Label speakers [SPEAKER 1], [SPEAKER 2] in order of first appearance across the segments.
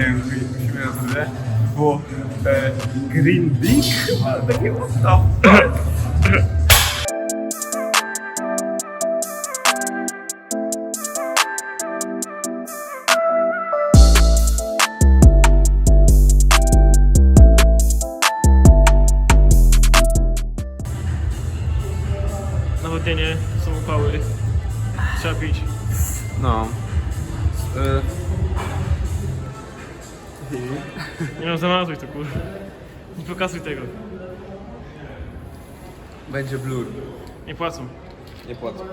[SPEAKER 1] Nie wiem, jak się nazywa, było e, Green Dick chyba, takie what?
[SPEAKER 2] Nawodnienie, są upały. Trzeba pić.
[SPEAKER 1] No. E,
[SPEAKER 2] Nie no, zamazuj to kurwa. Nie pokazuj tego.
[SPEAKER 1] będzie blur.
[SPEAKER 2] Nie płacą.
[SPEAKER 1] Nie płacę.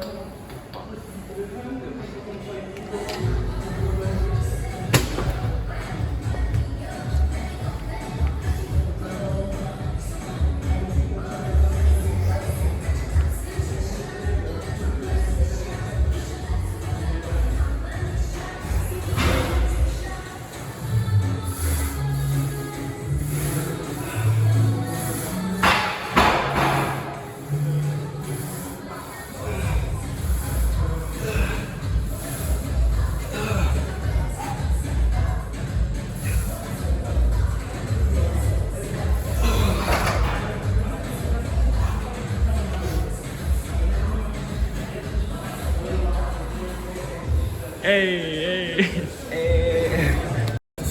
[SPEAKER 2] Ej, ej.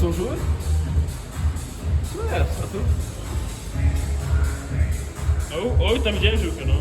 [SPEAKER 1] Są żyły?
[SPEAKER 2] No jest, a tu? O, oj, tam widziałem żółkę, no.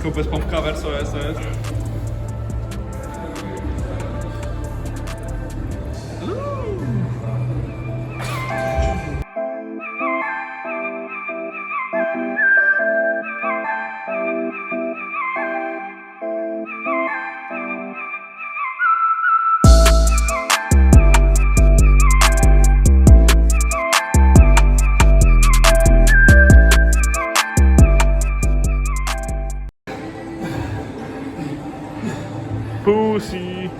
[SPEAKER 1] O, Francesco bez pomp cover, co jest, co jest?
[SPEAKER 2] Pussy.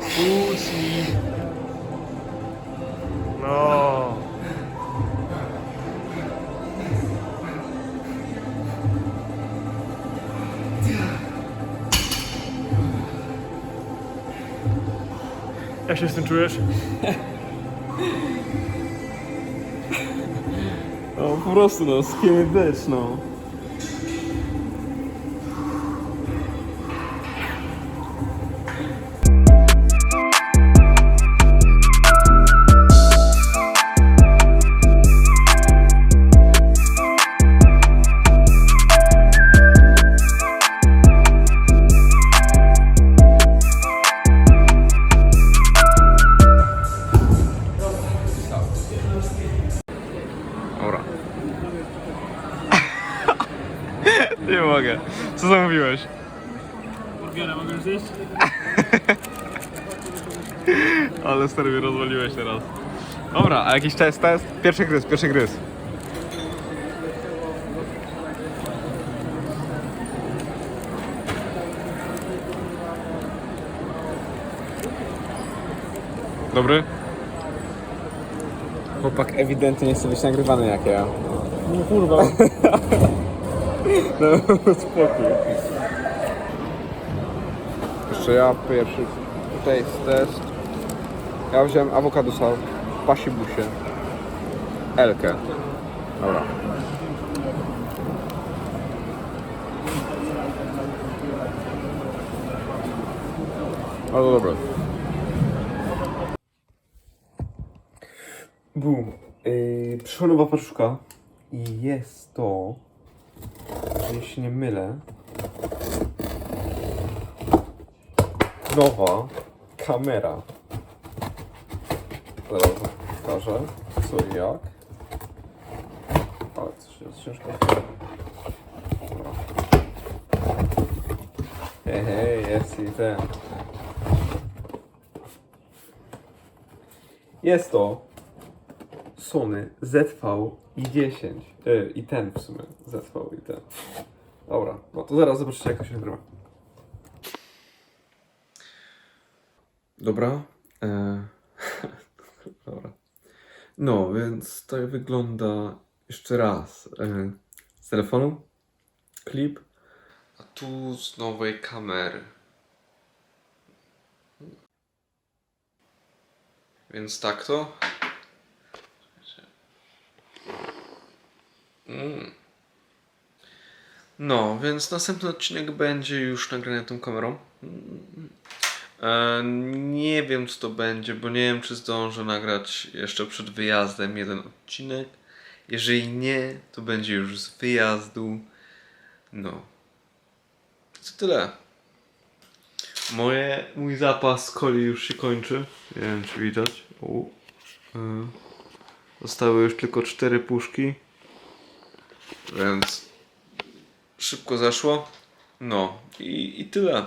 [SPEAKER 2] Pussy. No. Jak się z tym czujesz?
[SPEAKER 1] No po prostu no, no. Dobra. Nie mogę. Co zamówiłeś?
[SPEAKER 2] Burgera mogę już zjeść?
[SPEAKER 1] Ale stary mnie rozwaliłeś teraz. Dobra, a jakiś test, test? Pierwszy gryz, pierwszy gryz.
[SPEAKER 2] Dobry?
[SPEAKER 1] Chłopak ewidentnie nie chce być nagrywany jak ja.
[SPEAKER 2] No kurwa.
[SPEAKER 1] No, spokój. Jeszcze ja pierwszy. Tutaj jest test. Ja wziąłem awokadosa w pasibusie. Elkę. Dobra. Bardzo dobre. Boom. Yy, przyszła nowa paczuszka i jest to jeśli się nie mylę, nowa kamera. Zaraz pokażę co i jak. Ale coś jest ciężko. Hej, hej, jest i ten. Jest to Sony ZV i 10. E, I ten w sumie. ZV i ten. Dobra, no to zaraz zobaczycie jak to się nagrywa. Dobra. E... Dobra. No, więc tak wygląda jeszcze raz. E... Z telefonu. Klip. A tu z nowej kamery. Więc tak to. No, więc następny odcinek będzie już nagrany tą kamerą. Mm. E, nie wiem, co to będzie, bo nie wiem, czy zdążę nagrać jeszcze przed wyjazdem jeden odcinek. Jeżeli nie, to będzie już z wyjazdu. No. To tyle. Moje, mój zapas coli już się kończy. Nie wiem, czy widać. U. E, Zostały już tylko cztery puszki. Więc szybko zaszło. No i, i tyle.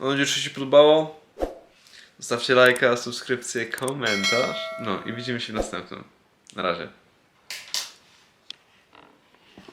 [SPEAKER 1] Mam nadzieję, że się podobało. Zostawcie lajka, subskrypcję, komentarz. No i widzimy się w następnym. Na razie.